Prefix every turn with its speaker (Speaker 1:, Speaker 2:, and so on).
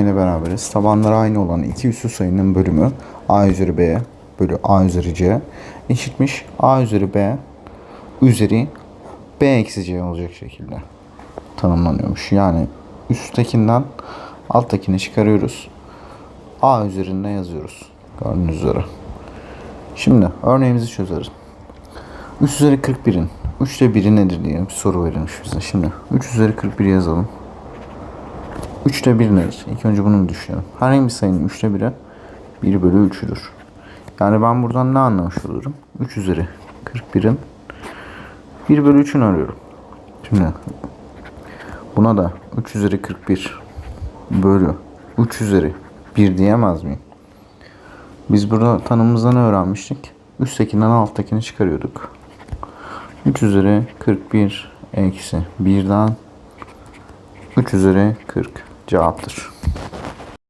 Speaker 1: ile beraberiz. Tabanları aynı olan iki üssü sayının bölümü a üzeri b bölü a üzeri c eşitmiş a üzeri b üzeri b eksi c olacak şekilde tanımlanıyormuş. Yani üsttekinden alttakini çıkarıyoruz. a üzerinde yazıyoruz. Gördüğünüz üzere. Şimdi örneğimizi çözeriz. 3 üzeri 41'in 3'te 1'i nedir diye bir soru verilmiş bize. Şimdi 3 üzeri 41 yazalım. 3'te 1 nedir? İlk önce bunu düşünelim. Herhangi bir sayının 3'te 1'i 1 bölü 3'üdür. Yani ben buradan ne anlamış olurum? 3 üzeri 41'in 1 bölü 3'ünü arıyorum. Şimdi buna da 3 üzeri 41 bölü 3 üzeri 1 diyemez miyim? Biz burada tanımımızda ne öğrenmiştik? Üsttekinden alttakini çıkarıyorduk. 3 üzeri 41 eksi 1'den 3 üzeri 40 cevaptır.